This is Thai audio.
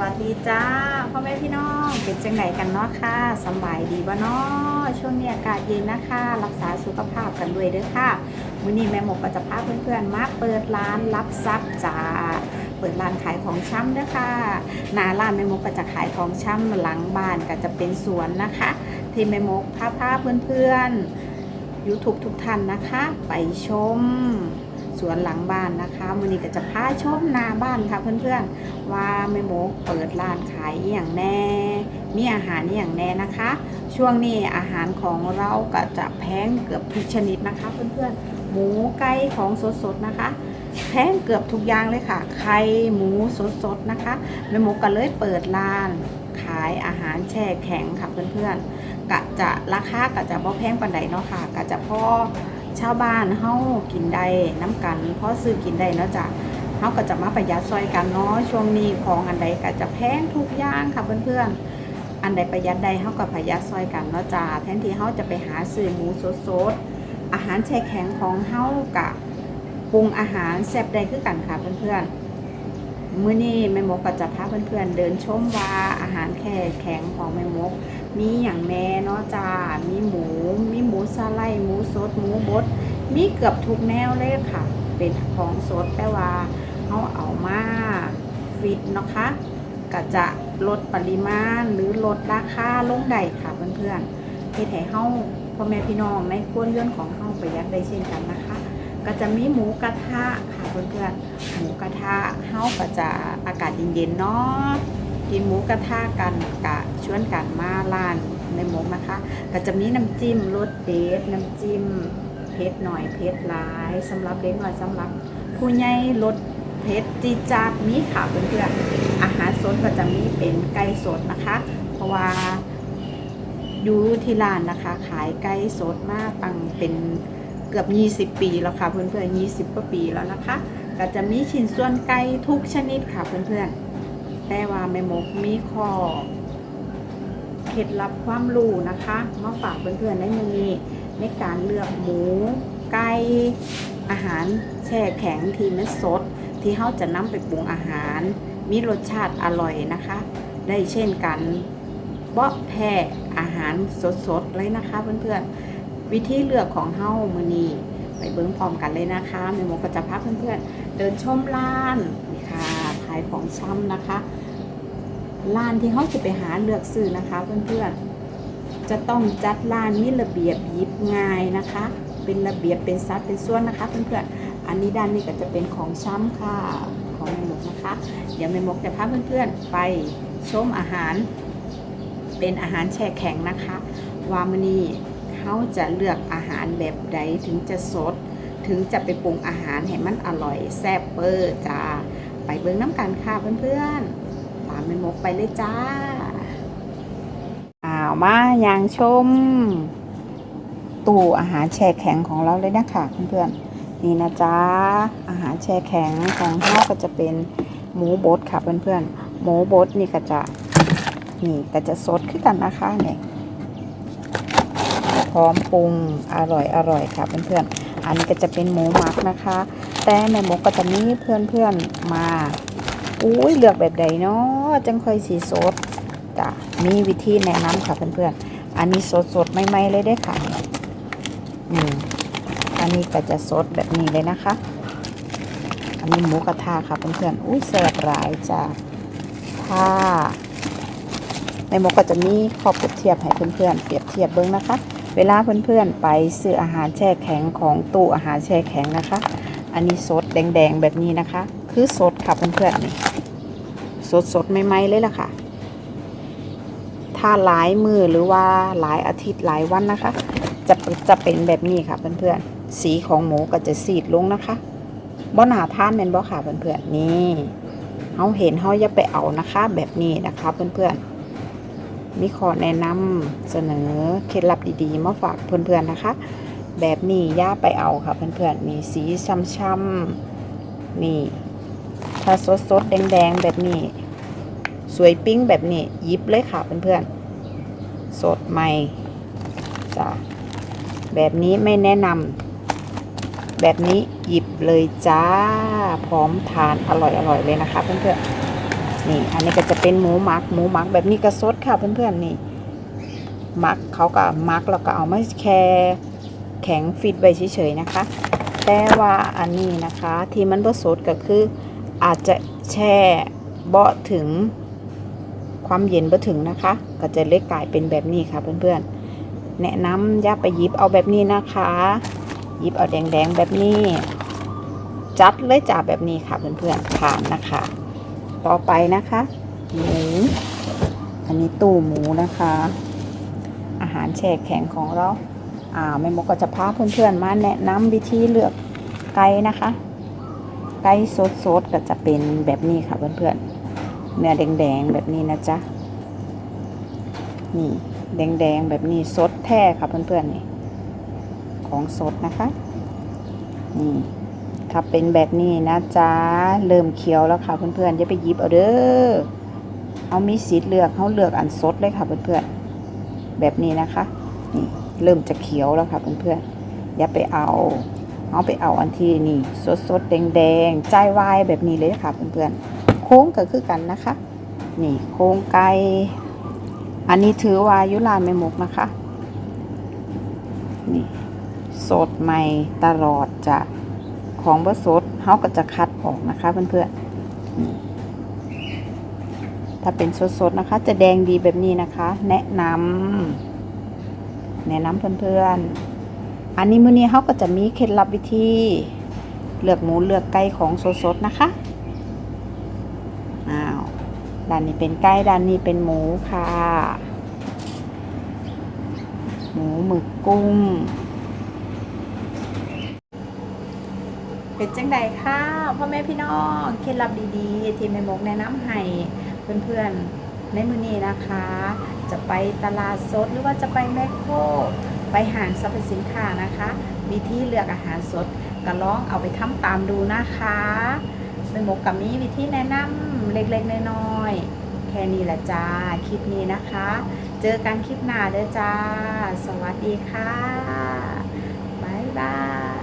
วัสดีจ้าพ่อแม่พี่น้องเป็นจังไหนกันเนาะค่ะสบายดีบ่เนาะช่วงนี้อากาศเย็นนะคะ รักษาสุขภาพกันด้วยเด้อค่ะมื้อนี้แม่หมกก็จะพาเพื่อนๆมาเปิดร้านรับทรัพย์จ้าเปิดร้านขายของช่ำเด้อค่ะหน้าร้านแม่หมกก็จะขายของช่ำหลังบ้านก็จะเป็นสวนนะคะ ที่แม่หมกพาพาเพื่อนๆ YouTube ทุกท่านนะคะ ไปชม สวนหลังบ้านนะคะมื้อนี้ก็จะพาชมนาบ้านค่ะเพื่อนๆ ว่าแม่หมกเปิดร้านขายอย่างแน่ มีอาหารอย่างแน่นะคะ ช่วงนี้อาหารของเราก็จะแพงเกือบทุกชนิดนะคะ เพื่อนๆ หมูไก่ของสดๆนะคะแพงเกือบทุกอย่างเลยค่ะ ไข่หมูสดๆนะคะแม่หมกก็เลยเปิดร้าน ขายอาหารแช่แข็งค่ะเพื่อนๆกะจะราคาก็จะบ่แพงปานใดเนาะค่ะก็จะพอ ชาวบ้านเฮากินได้น้ำกัน เพราะซื้อกินได้เนาะจ้ะเฮาก็จะมาประหยัดซอยกันเนาะช่วงนี้ของอันใดก็จะแพงทุกอย่างค่ะเพื่อนๆอันใดประหยัดได้เฮาก็ประหยัดซอยกันเนาะจ้ะแทนที่เฮาจะไปหาซื้อหมูสดๆอาหารแช่แข็งของเฮากะปรุงอาหารแซ่บได้คือกันค่ะเพื่อนๆมื้อนี้แม่มกก็จะพาเพื่อนๆเดินชมว่าอาหารแช่แข็งของแม่มก มีอย่างแน่เนาะจ้า มีหมู มีหมูสไลด์หมูสด หมูบด มีเกือบทุกแนวเลยค่ะ เป็นของสดแต่ว่าเขาเอามาฟิตเนาะคะก็จะลดปริมาณหรือลดราคาลงได้ค่ะเพื่อนๆเฮ็ดให้เฮาพ่อแม่พี่น้องในครัวเรือนของเฮาประหยัดได้เช่นกันนะคะ ก็จะมีหมูกระทะค่ะเพื่อนๆหมูกระทะเฮาก็จะอากาศเย็นๆเนาะ กินหมูกระทะกันกะชวนกันมาร้านในหมกนะคะ ก็จะมีน้ำจิ้มรสเด็ดน้ำจิ้มเผ็ดหน่อยเผ็ดหลายสำหรับเด็กหน่อยสำหรับ ผู้ใหญ่รสเผ็ดจีจาดมีค่ะเพื่อนๆอาหารสดก็จะมีเป็นไก่สดนะคะ เพราะว่าอยู่ที่ร้านนะคะ ขายไก่สดมากตั้งเป็นเกือบ 20 ปีแล้วค่ะเพื่อนๆ20กว่าปีแล้วนะคะ ก็จะมีชิ้นส่วนไก่ทุกชนิดค่ะเพื่อนๆ แต่ว่าแม่มกมีข้อเคล็ดลับความรู้นะคะมาฝากเพื่อนๆในมือนี้ในการเลือกหมู ไก่อาหารแช่แข็งที่มันสด ที่เขาจะนำไปปรุงอาหาร มีรสชาติอร่อยนะคะ ได้เช่นกันเบาะแพ้อาหารสดๆเลยนะคะเพื่อนๆวิธีเลือกของเฮ้ามือนีไปเบิ้งพร้อมกันเลยนะคะแม่หมก็จะพาเพื่อนๆเดินชมร้านายของช่ำนะคะร้านที่เขาจะไปหาเลือกซื้อนะคะเพื่อนๆจะต้องจัดร้านมีระเบียบยิบง่ายนะคะ เป็นระเบียบเป็นซัดเป็นส่วนนะคะเพื่อนๆอันนี้ด้านนี้ก็จะเป็นของช่ำค่ะของแม่หมกนะคะ เดี๋ยวแม่หมกจะพาเพื่อนๆไปชมอาหารเป็นอาหารแช่แข็งนะคะ ว่ามื้อนี้เขาจะเลือกอาหารแบบใดถึงจะสด ถึงจะไปปรุงอาหารให้มันอร่อยแซ่บเปอร์จ้า ไปเบิ้งน้ำกันค่ะเพื่อนๆตามแม่มกไปเลยจ้าอ้าวมาอย่างชม ตู้อาหารแช่แข็งของเราเลยนะคะเพื่อนๆนี่นะจ๊ะอาหารแช่แข็งของเราก็จะเป็นหมูบดค่ะเพื่อนๆหมูบดนี่ก็จะนี่ก็จะสดขึ้นกันนะคะเนี่ยพร้อมปรุงอร่อยอร่อยค่ะเพื่อนๆอันนี้ก็จะเป็นหมูหมักนะคะ แต่แม่หมกก็จะมีเพื่อนๆมา อุ้ยเลือกแบบใดเนาะจังค่อยสีสดจ้ะมีวิธีแนะนำค่ะเพื่อนๆ อันนี้สดสดๆใหม่ๆเลยได้ค่ะอืมอันนี้ก็จะสดแบบนี้เลยนะคะ อันนี้หมูกระทะค่ะเพื่อนๆ อุ้ยแซ่บหลายจ้ะถ้าในหมกก็จะมีข้อเปรียบเทียบให้เพื่อนๆ เปรียบเทียบเบิ้งนะคะ เวลาเพื่อนๆ ไปซื้ออาหารแช่แข็งของตู้อาหารแช่แข็งนะคะ อันนี้สดแดงๆแบบนี้นะคะ คือสดค่ะเพื่อนๆนี่สดสดๆใหม่ๆเลยล่ะค่ะ ถ้าหลายมือหรือว่าหลายอาทิตย์หลายวันนะคะ จะจะเป็นแบบนี้ค่ะเพื่อนๆสีของหมูก็จะสีดลงนะคะบ่หนาทานเป็นบ่ค่ะเพื่อนๆนี่เขาเห็นเขาอย่าไปเอานะคะ แบบนี้นะคะเพื่อนๆมีขอแนะนำเสนอเคล็ดลับดีๆมาฝากเพื่อนๆนะคะ แบบนี้ย่าไปเอาค่ะ เพื่อนๆนี่สีช้ำๆนี่ ถ้าสดๆแดงๆแบบนี้ สวยปิ้งแบบนี้หยิบเลยค่ะ เพื่อนๆสดใหม่จ้ะแบบนี้ไม่แนะนำแบบนี้หยิบเลยจ้า พร้อมทานอร่อยๆเลยนะคะ เพื่อนนี่ อันนี้ก็จะเป็นหมูหมักหมูหมักแบบนี้ก็สดค่ะ เพื่อนๆนี่หมักเขาก็หมักแล้วก็เอามาแค่ แข็งฟิตไว้เฉยๆนะคะ แต่ว่าอันนี้นะคะที่มันบ่สดก็คืออาจจะแช่เบาถึงความเย็นบ่ถึงนะคะ ก็จะเล็กกลายเป็นแบบนี้ค่ะเพื่อนๆ แนะนำย่าไปยิบเอาแบบนี้นะคะ ยิบเอาแดงๆแบบนี้ จัดเลยจ่าแบบนี้ค่ะเพื่อนๆผ่านนะคะ ต่อไปนะคะหมูอันนี้ตู้หมูนะคะ อาหารแช่แข็งของเรา อ่าแม่มกก็จะพาเพื่อนๆมาแนะนำวิธีเลือกไก่นะคะ ไก่สดๆก็จะเป็นแบบนี้ค่ะเพื่อนๆเนื้อแดงๆแบบนี้นะจ๊ะนี่แดงๆแบบนี้สดแท้ค่ะเพื่อนๆนี่ของสดนะคะนี่ถ้าเป็นแบบนี้นะจ๊ะเริ่มเคี้ยวแล้วค่ะเพื่อนๆอย่าไปยิบเอาเด้อเอามีสิทธิ์เลือกเขาเลือกอันสดเลยค่ะเพื่อนๆแบบนี้นะคะนี่ เริ่มจะเขียวแล้วค่ะเพื่อนๆอย่าไปเอาเอาไปเอาอันที่นี่สดสดๆแดงแดงๆใจวายแบบนี้เลยค่ะเพื่อนๆโค้งก็คือกันนะคะ นี่โค้งไก่อันนี้ถือว่ายุลานไม่มุกนะคะ นี่สดใหม่ตลอดจะของบ่สดเขาก็จะคัดออกนะคะเพื่อนๆถ้าเป็นสดๆนะคะ จะแดงดีแบบนี้นะคะ แนะนำ แนะนำเพื่อนๆ อันนี้มื้อนี้เขาก็จะมีเคล็ดลับวิธีเลือกหมูเลือกไก่ของสดๆนะคะอ้าวด้านนี้เป็นไก่ด้านนี้เป็นหมูค่ะ หมูหมึกกุ้ง เป็นจังใดค่ะพ่อแม่พี่น้องเคล็ดลับดีๆ ที่แม่มกแนะนำให้เพื่อนๆ ในมือนี้นะคะ จะไปตลาดสดหรือว่าจะไปแมคโครไปห้างสรรพสินค้านะคะวิธีเลือกอาหารสดก็ลองเอาไปทำตามดูนะคะแม่มกกับมีวิธีแนะนำเล็กๆน้อยๆแค่นี้แหละจ้าคลิปนี้นะคะ เจอกันคลิปหน้าเด้อจ้า สวัสดีค่ะ บ๊ายบาย